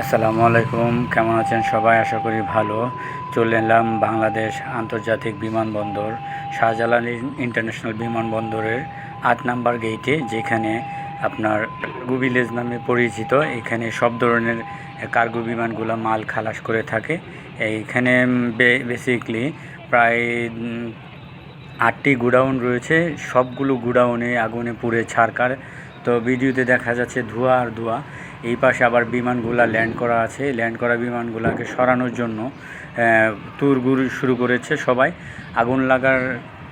আসসালামু আলাইকুম, কেমন আছেন সবাই? আশা করি ভালো। চলে এলাম বাংলাদেশ আন্তর্জাতিক বিমানবন্দর, শাহজালাল ইন্টারন্যাশনাল বিমানবন্দরের আট নাম্বার গেটে যেখানে আপনার গুবিলেজ নামে পরিচিত। এখানে সব ধরনের কার্গো বিমানগুলো মাল খালাস করে থাকে। এইখানে বেসিকলি প্রায় আটটি গুডাউন রয়েছে। সবগুলো গুডাউনে আগুনে পুড়ে ছারকার। তো ভিডিওতে দেখা যাচ্ছে ধোঁয়া আর ধোঁয়া। এই পাশে আবার বিমানগুলা ল্যান্ড করা আছে। ল্যান্ড করা বিমানগুলাকে সরানোর জন্য তুর গুর শুরু করেছে সবাই। আগুন লাগার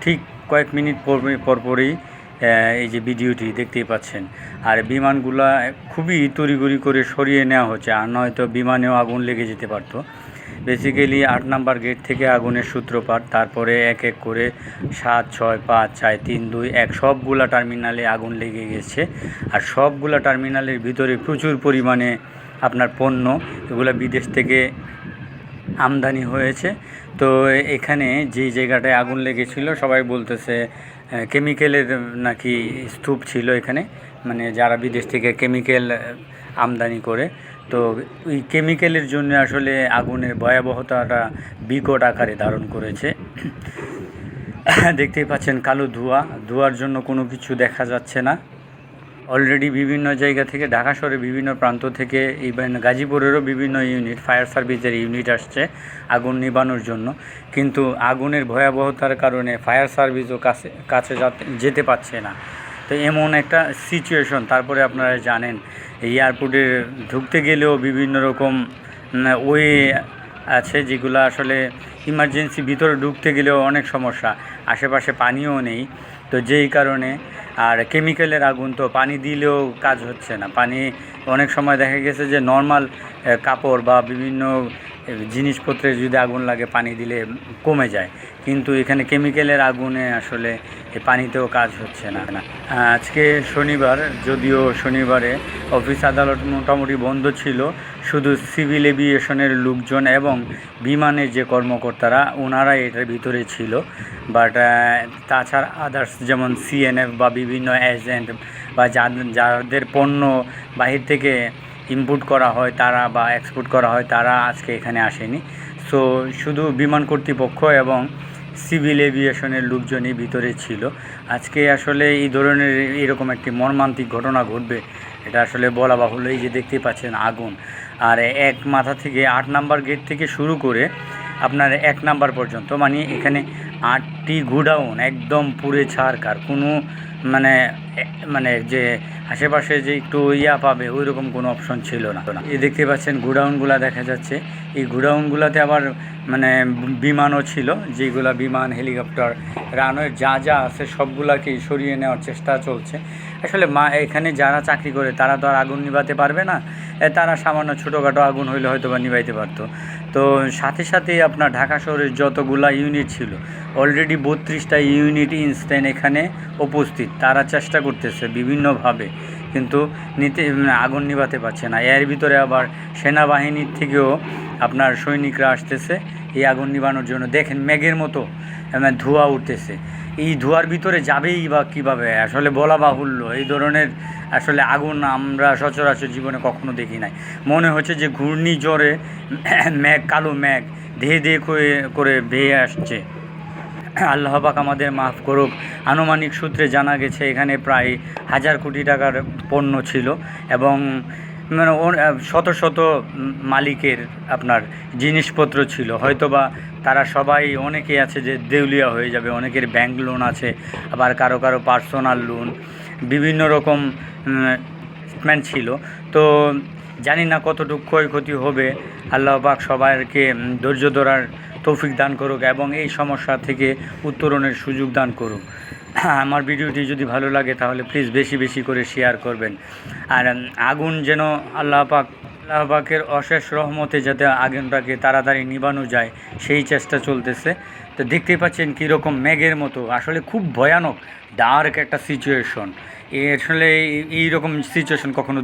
ঠিক কয়েক মিনিট পর পরপরই এই যে ভিডিওটি দেখতেই পাচ্ছেন। আর বিমানগুলা খুবই তড়িঘড়ি করে সরিয়ে নেওয়া হচ্ছে, আর নয়তো বিমানেও আগুন লেগে যেতে পারতো। বেসিক্যালি আট নাম্বার গেট থেকে আগুনের সূত্রপাত, তারপরে এক এক করে সাত, ছয়, পাঁচ চার তিন, দুই, এক, সবগুলা টার্মিনালে আগুন লেগে গেছে। আর সবগুলা টার্মিনালের ভিতরে প্রচুর পরিমাণে আপনার পণ্য, এগুলো বিদেশ থেকে আমদানি হয়েছে। তো এখানে যে জায়গাটায় আগুন লেগেছিল, সবাই বলতেছে কেমিক্যালের নাকি স্তূপ ছিল এখানে মানে যারা বিদেশ থেকে কেমিক্যাল আমদানি করে, তো ওই কেমিক্যালের জন্য আসলে আগুনের ভয়াবহতাটা বিকট আকারে ধারণ করেছে। দেখতেই পাচ্ছেন কালো ধোঁয়া, ধোঁয়ার জন্য কোনো কিছু দেখা যাচ্ছে না। অলরেডি বিভিন্ন জায়গা থেকে, ঢাকা শহরে বিভিন্ন প্রান্ত থেকে ইভেন গাজীপুরেরও বিভিন্ন ইউনিট ফায়ার সার্ভিসের ইউনিট আসছে আগুন নিবানোর জন্য। কিন্তু আগুনের ভয়াবহতার কারণে ফায়ার সার্ভিসও কাছে কাছে যাতে পারছে না। তো এমন একটা সিচুয়েশন তারপরে আপনারা জানেন এয়ারপোর্টে ঢুকতে গেলেও বিভিন্ন রকম ওয়ে আছে যেগুলো আসলে ইমার্জেন্সি ভিতরে ঢুকতে গেলেও অনেক সমস্যা, আশেপাশে পানিও নেই। তো যেই কারণে আর কেমিক্যালের আগুন তো পানি দিলেও কাজ হচ্ছে না। পানি অনেক সময় দেখা গেছে যে নর্মাল কাপড় বা বিভিন্ন জিনিসপত্রে যদি আগুন লাগে, পানি দিলে কমে যায়। কিন্তু এখানে কেমিক্যালের আগুনে আসলে পানিতেও কাজ হচ্ছে না। আজকে শনিবার, যদিও শনিবারে অফিস আদালত মোটামুটি বন্ধ ছিল, শুধু সিভিল এভিয়েশনের লোকজন এবং বিমানের যে কর্মকর্তারা ওনারা এটার ভিতরে ছিল। বাট তাছাড়া আদার্স যেমন সিএনএফ বা বিভিন্ন এজেন্ট বা যাদের পণ্য বাহির থেকে ইম্পোর্ট করা হয়, তারা বা এক্সপোর্ট করা হয়, তারা আজকে এখানে আসেনি। সো শুধু বিমান কর্তৃপক্ষ এবং সিভিল এভিয়েশনের লোকজনই ভিতরে ছিল। আজকে আসলে এই ধরনের এরকম একটি মর্মান্তিক ঘটনা ঘটবে, এটা আসলে বলা বাহুল্য। এই যে দেখতে পাচ্ছেন আগুন, আর এক মাথা থেকে আট নাম্বার গেট থেকে শুরু করে আপনার এক নাম্বার পর্যন্ত মানে এখানে আটটি গুডাউন, একদম পুরে ছাড়কার কোনো মানে মানে যে আশেপাশে যে একটু ইয়া পাবে ওই রকম কোনো অপশন ছিল না। তো না এই দেখতে পাচ্ছেন গোডাউনগুলা দেখা যাচ্ছে। এই গুডাউনগুলোতে আবার মানে বিমানও ছিল যেগুলা বিমান, হেলিকপ্টার, রানওয়ে যা যা আছে সবগুলাকেই সরিয়ে নেওয়ার চেষ্টা চলছে। আসলে মা, এখানে যারা চাকরি করে, তারা তো আর আগুন নিভাতে পারবে না। তারা সামান্য ছোটোখাটো আগুন হইলে হয়তো বা নিভাইতে পারতো। তো সাথে সাথেই আপনার ঢাকা শহরের যতগুলা ইউনিট ছিল অলরেডি বত্রিশটা ইউনিট ইনস্ট্যান্ট এখানে উপস্থিত। তারা চেষ্টা করতেছে বিভিন্নভাবে। কিন্তু নিতে মানে আগুন নিভাতে পারছে না। এর ভিতরে আবার সেনাবাহিনীর থেকেও আপনার সৈনিকরা আসতেছে। এই আগুন নিভানোর জন্য। দেখেন মেঘের মতো মানে ধোঁয়া উঠতেছে। এই ধোঁয়ার ভিতরে যাবেই বা কীভাবে? আসলে বলা বাহুল্য। এই ধরনের আসলে আগুন আমরা সচরাচর জীবনে কখনো দেখি নাই। মনে হচ্ছে যে ঘূর্ণিঝড়ে মেঘ কালো মেঘ ধেয়ে ধেয়ে করে বেয়ে আসছে। আল্লাহ পাক আমাদের মাফ করুক। আনুমানিক সূত্রে জানা গেছে, এখানে প্রায় হাজার কোটি টাকার পণ্য ছিল এবং মানে শত শত মালিকের আপনার জিনিসপত্র ছিল। হয়তোবা তারা সবাই অনেকে আছে যে দেউলিয়া হয়ে যাবে, অনেকের ব্যাংক লোন আছে, আবার কারও কারও পার্সোনাল লোন বিভিন্ন রকম স্টেটমেন্ট ছিল। তো জানি না কতটুকু ক্ষয়ক্ষতি হবে। আল্লাহ পাক সবাইকে ধৈর্য ধরার তৌফিক দান করুক এবং এই সমস্যা থেকে উত্তরণের সুযোগ দান করুক। আমার ভিডিওটি যদি ভালো লাগে তাহলে প্লিজ বেশি বেশি করে শেয়ার করবেন। আর আগুন যেন আল্লাহ পাক, আল্লাহ পাকের অশেষ রহমতে যাতে আগুনটাকে তাড়াতাড়ি নিবানো যায়, সেই চেষ্টা চলতেছে। তো দেখতেই পাচ্ছেন কীরকম মেঘের মতো। আসলে খুব ভয়ানক ডার্ক একটা সিচুয়েশন আসলে এই- এইরকম সিচুয়েশন কখনো